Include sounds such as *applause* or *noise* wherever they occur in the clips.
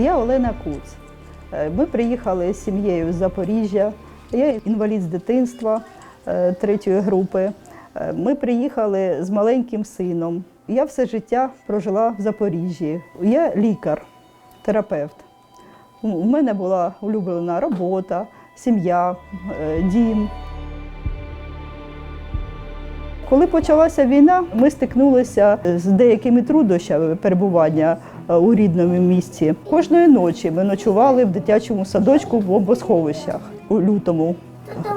Я Олена Куц. Е, Ми приїхали з сім'єю з Запоріжжя. Я інвалід з дитинства е, третьої групи. Е, Ми приїхали з маленьким сином. Я все життя прожила в Запоріжжі. Я лікар, терапевт. У мене була улюблена робота, сім'я, дім. Коли почалася війна, ми стикнулися з деякими труднощами перебування у рідному місті. Кожної ночі ми ночували в дитячому садочку в бомбосховищах у лютому.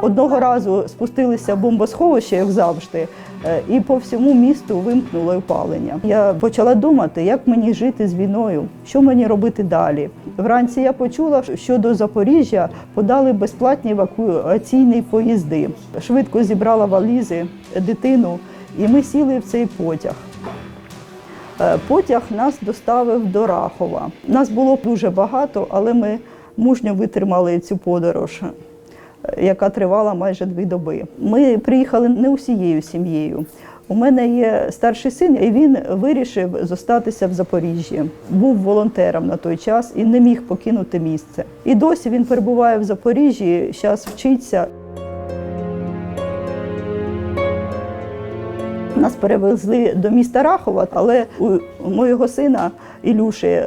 Одного разу спустилися в бомбосховище, як завжди, е, і по всьому місту вимкнуло опалення. Я почала думати, як мені жити з війною, що мені робити далі. Вранці я почула, що до Запоріжжя подали безплатні евакуаційні поїзди. Швидко зібрала валізи, дитину, і ми сіли в цей потяг. Е, Потяг нас доставив до Рахова. Нас було дуже багато, але ми мужньо витримали цю подорож, е, яка тривала майже дві доби. Ми приїхали не усією сім'єю. У мене є старший син, і він вирішив зостатися в Запоріжжі. Був волонтером на той час і не міг покинути місце. І досі він перебуває в Запоріжжі, зараз вчиться. Нас перевезли до міста Рахова, але у моєго сина Ілюші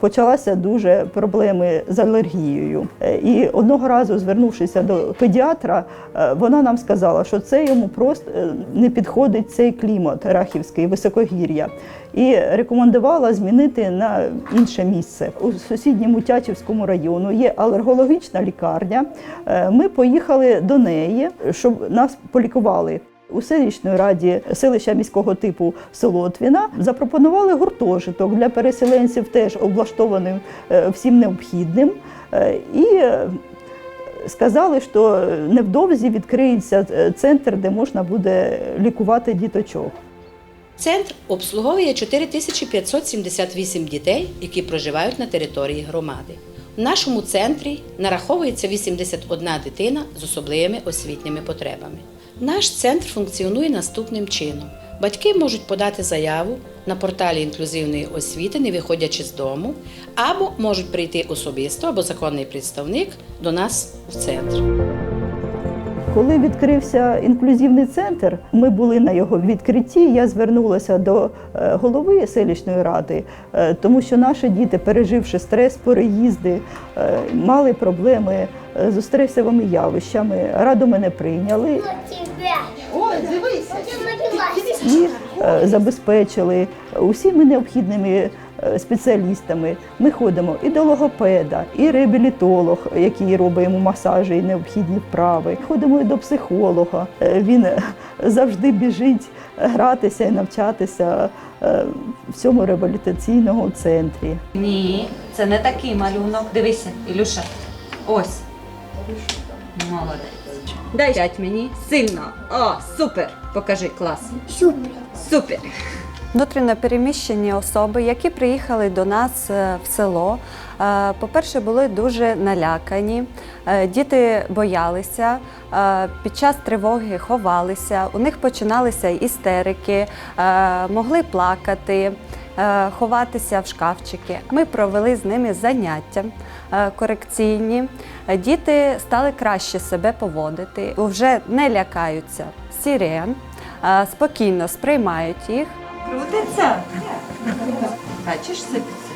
почалися дуже проблеми з алергією. Е, І одного разу, звернувшися до педіатра, е, вона нам сказала, що це йому просто е, не підходить цей клімат рахівський, високогір'я. І рекомендувала змінити на інше місце. У сусідньому Тячівському району є алергологічна лікарня. Ми поїхали до неї, щоб нас полікували. У селищної раді селища міського типу Солотвіна запропонували гуртожиток для переселенців, теж облаштованим е, всім необхідним. Е, І е, сказали, що невдовзі відкриється центр, де можна буде лікувати діточок. Центр обслуговує 4578 дітей, які проживають на території громади. В нашому центрі нараховується 81 дитина з особливими освітніми потребами. Наш центр функціонує наступним чином: батьки можуть подати заяву на порталі інклюзивної освіти, не виходячи з дому, або можуть прийти особисто або законний представник до нас в центр. Коли відкрився інклюзивний центр, ми були на його відкритті. Я звернулася до е, голови селищної ради, е, тому що наші діти, переживши стрес, переїзди, е, мали проблеми з стресовими явищами. Раду мене прийняли. Ой, дивися. і е, забезпечили усіми необхідними е, спеціалістами. Ми ходимо і до логопеда, і реабілітолог, який робить йому масажі і необхідні вправи. Ходимо і до психолога. Е, Він завжди біжить гратися і навчатися в цьому реабілітаційному центрі. Ні, це не такий малюнок. Дивися, Ілюша. Ось. Молодець. Дай п'ять мені. Сильно. О, супер. Покажи клас. Супер. Супер. Внутрішньо переміщені особи, які приїхали до нас е, в село, е, по-перше, були дуже налякані. Е, Діти боялися, під час тривоги ховалися, у них починалися істерики, могли плакати, ховатися в шкафчики. Ми провели з ними заняття е, корекційні. Е, Діти стали краще себе поводити, вже не лякаються сирен, е, спокійно сприймають їх. Крутиться. Бачиш, сипеться.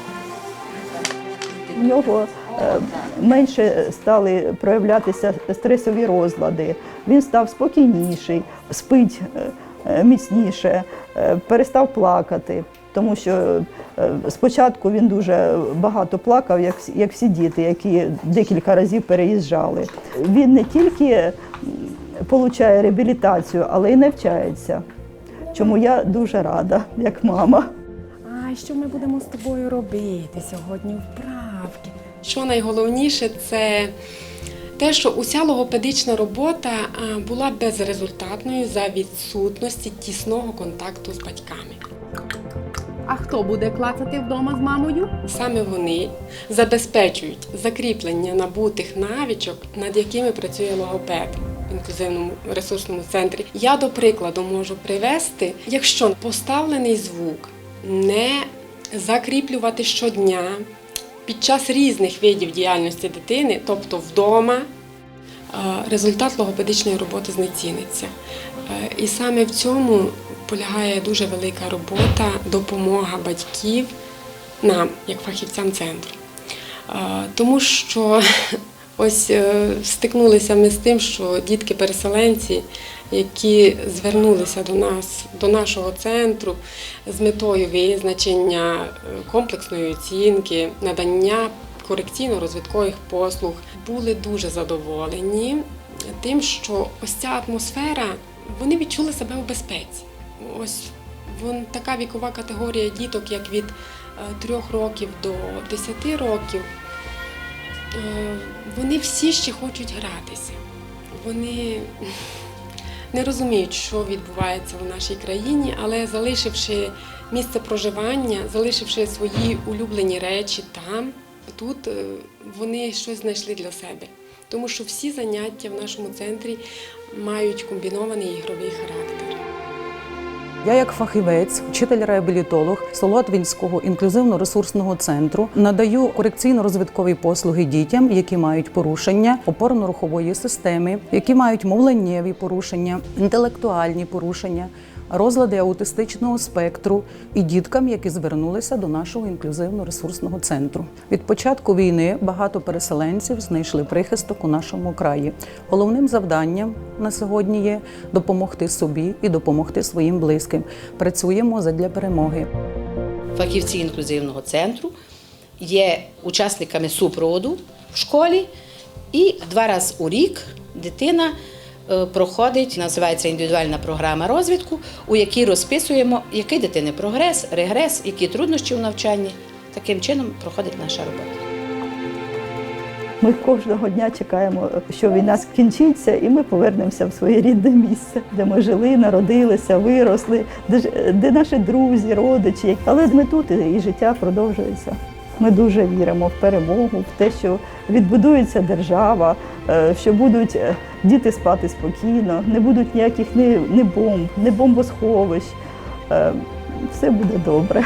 У нього е, менше стали проявлятися стресові розлади. Він став спокійніший, спить е, е, міцніше, е, перестав плакати. Тому що е, спочатку він дуже багато плакав, як, як всі діти, які декілька разів переїжджали. Він не тільки отримує реабілітацію, але й навчається. Чому я дуже рада, як мама. А що ми будемо з тобою робити сьогодні вправки? Що найголовніше, це те, що уся логопедична робота була безрезультатною за відсутності тісного контакту з батьками. Хто буде клацати вдома з мамою? Саме вони забезпечують закріплення набутих навичок, над якими працює логопед в інклюзивному ресурсному центрі. Я, до прикладу, можу привести, якщо поставлений звук не закріплювати щодня, під час різних видів діяльності дитини, тобто вдома, е, результат логопедичної роботи знеціниться. Е, І саме в цьому полягає дуже велика робота, допомога батьків нам, як фахівцям центру. Тому що *laughs* ось е, стикнулися ми з тим, що дітки-переселенці, які звернулися до нас, до нашого центру з метою визначення е, комплексної оцінки, надання корекційно-розвиткових послуг, були дуже задоволені тим, що ось ця атмосфера, вони відчули себе у безпеці. Ось вон така вікова категорія діток, як від 3 років до 10 років, е, вони всі ще хочуть гратися. Вони не розуміють, що відбувається у нашій країні, але залишивши місце проживання, залишивши свої улюблені речі там, тут е, вони щось знайшли для себе. Тому що всі заняття в нашому центрі мають комбінований ігровий характер. Я, як фахівець, вчитель-реабілітолог Солотвінського інклюзивно-ресурсного центру, надаю корекційно-розвиткові послуги дітям, які мають порушення опорно-рухової системи, які мають мовленнєві порушення, інтелектуальні порушення, розлади аутистичного спектру і діткам, які звернулися до нашого інклюзивно-ресурсного центру. Від початку війни багато переселенців знайшли прихисток у нашому краї. Головним завданням на сьогодні є допомогти собі і допомогти своїм близьким. Працюємо задля перемоги. Фахівці інклюзивного центру є учасниками супроводу в школі, і два рази у рік дитина проходить, називається індивідуальна програма розвитку, у якій розписуємо, який дитини прогрес, регрес, які труднощі у навчанні. Таким чином проходить наша робота. Ми кожного дня чекаємо, що війна скінчиться, і ми повернемося в своє рідне місце, де ми жили, народилися, виросли, де, наші друзі, родичі. Але ми тут і життя продовжується. Ми дуже віримо в перемогу, в те, що відбудується держава, е, що будуть е, діти спати спокійно, не будуть ніяких ні, бомб, ні бомбосховищ. Е, Все буде добре.